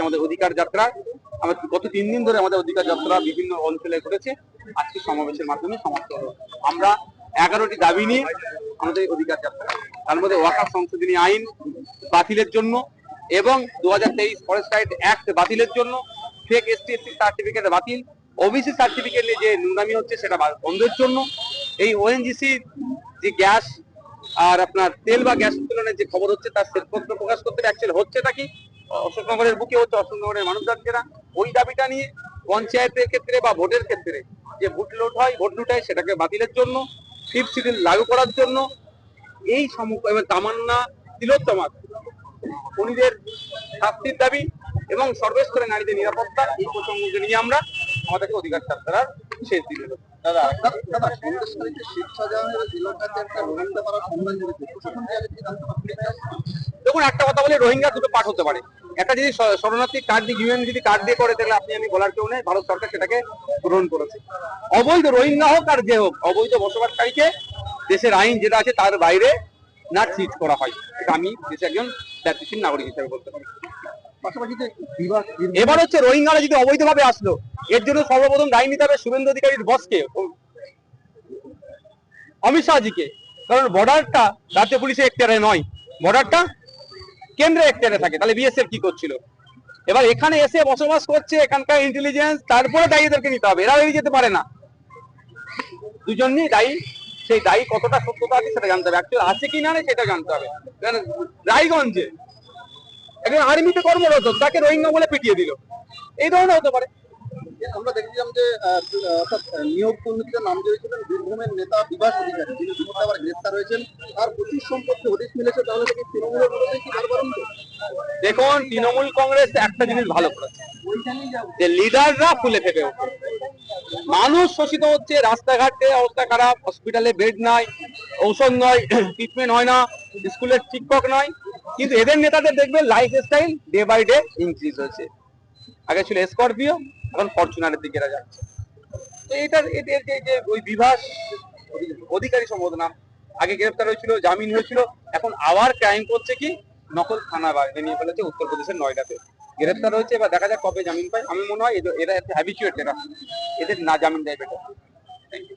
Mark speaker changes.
Speaker 1: আমাদের অধিকার যাত্রা, আমরা গত তিন দিন ধরে আমাদের অধিকার যাত্রা বিভিন্ন অঞ্চলে ঘটেছে। আজকে সমাবেশের মাধ্যমে সমাপ্ত হলো। আমরা এগারোটি দাবি নিয়ে আমাদের অধিকার যাত্রা। তার মধ্যে ওয়াকার সংশোধনী আইন বাতিলের জন্য এবং দু হাজার তেইশ ফরেস্ট রাইট অ্যাক্ট বাতিলের জন্য, ফেক এসটি এসটি সার্টিফিকেট বাতিল, ওবিসি সার্টিফিকেট নিয়ে যে নোংরামি হচ্ছে সেটা বন্ধের জন্য। এই ওএনজিসি যে গ্যাস আর আপনার তেল বা গ্যাস উত্তোলনের যে খবর হচ্ছে, তার শ্বেতপত্র প্রকাশ করতে অ্যাকচুয়ালি হচ্ছেটা কি? অশোকনগরের বুকে হচ্ছে অশোকনগরের মানুষ যাচ্ছে না ওই দাবিটা নিয়ে পঞ্চায়েতের ক্ষেত্রে বা ভোটের ক্ষেত্রে যে ভোট লুট হয় ভোট লুটায় সেটাকে বাতিলের জন্য ফিফ শিডিউল লাগু করার জন্য এই সমগ্র এবং তামান্না তিলোত্তমা খুনিদের শাস্তির দাবি এবং সর্বস্তরে নারীদের নিরাপত্তা এই প্রসঙ্গকে নিয়ে আমরা আমাদেরকে অধিকার যাত্রার শেষ দিন
Speaker 2: দাদা দাদা- একটা রোহিঙ্গা পাড়া সম্মান?
Speaker 1: দেখুন একটা কথা বলে রোহিঙ্গা দুটো পাঠ হতে পারে। একটা যদি শরণার্থী কার্ড দিয়ে ইউএন যদি কার্ড দিয়ে করে তাহলে আপনি আমি বলার কেউ নেই ভারত সরকার সেটাকে গ্রহণ করেছে। অবৈধ রোহিঙ্গা হোক আর যে হোক অবৈধ বসবাসকারীকে দেশের আইন যেটা আছে তার বাইরে না ট্রিট করা হয়। এটা আমি দেশে একজন দায়িত্বশীল নাগরিক হিসেবে বলতে পারি।
Speaker 2: পাশাপাশি
Speaker 1: এবার হচ্ছে রোহিঙ্গারা যদি অবৈধভাবে আসলো এর জন্য সর্বপ্রথম দায়ী নিতে হবে শুভেন্দু অধিকারীর বসকে অমিত শাহজিকে। কারণ বর্ডারটা রাজ্য পুলিশের এখতিয়ারে নয়। বর্ডারটা কেন্দ্রের এখতিয়ারে থাকে, তাহলে বিএসএফ কি করছিল? এবার এখানে এসে বসবাস করছে এখানকার ইন্টেলিজেন্স তারপরে দায়ী এদেরকে নিতে হবে, এরা যেতে পারে না। দুজন নিয়ে দায়ী, সেই দায়ী কতটা সত্যতা আছে সেটা জানতে হবে। অ্যাকচুয়ালি আছে কি না সেটা জানতে হবে। রায়গঞ্জে একজন আর্মিতে কর্মরত, তাকে রোহিঙ্গা বলে পিটিয়ে দিল। এই ধরনের হতে পারে।
Speaker 2: আমরা দেখছিলাম যে অর্থাৎ নিয়োগ দুর্নীতিতে নাম জড়িয়েছিলেন বীরভূমের নেতা বিভাস অধিকারী। যিনি ইতিমধ্যে আবার গ্রেফতার হয়েছেন আর প্রচুর সম্পত্তি হদিশ মিলেছে, তাহলে থেকে তৃণমূলের মধ্যে কি
Speaker 1: দেখুন, তৃণমূল কংগ্রেস একটা জিনিস ভালো করেছে, যে লিডাররা ফুলে ফেপে ওঠে। মানুষ শোষিত হচ্ছে, রাস্তাঘাটে অবস্থা খারাপ, হসপিটালে বেড নাই, ঔষধ নয় ট্রিটমেন্ট হয় না, স্কুলের শিক্ষক নয়। কিন্তু এদের নেতাদের দেখবেন lifestyle day by day increase হয়েছে। আগে ছিল স্করপিও এখন ফরচুনারের দিকে এরা যাচ্ছে। তো এটার এদের যে ওই বিভাস অধিকারী সম্ভবত নাম আগে গ্রেফতার হয়েছিল, জামিন হয়েছিল। এখন আবার ক্রাইম করছে কি? নকল থানা বাইরে নিয়ে ফেলেছে উত্তরপ্রদেশের নয়ডাতে। গ্রেফতার হয়েছে, এবার দেখা যাক কবে জামিন পায়। আমি মনে হয় এরা হ্যাবিচুয়েট এরা। এদের না জামিন দেয় বেটার থ্যাংক ইউ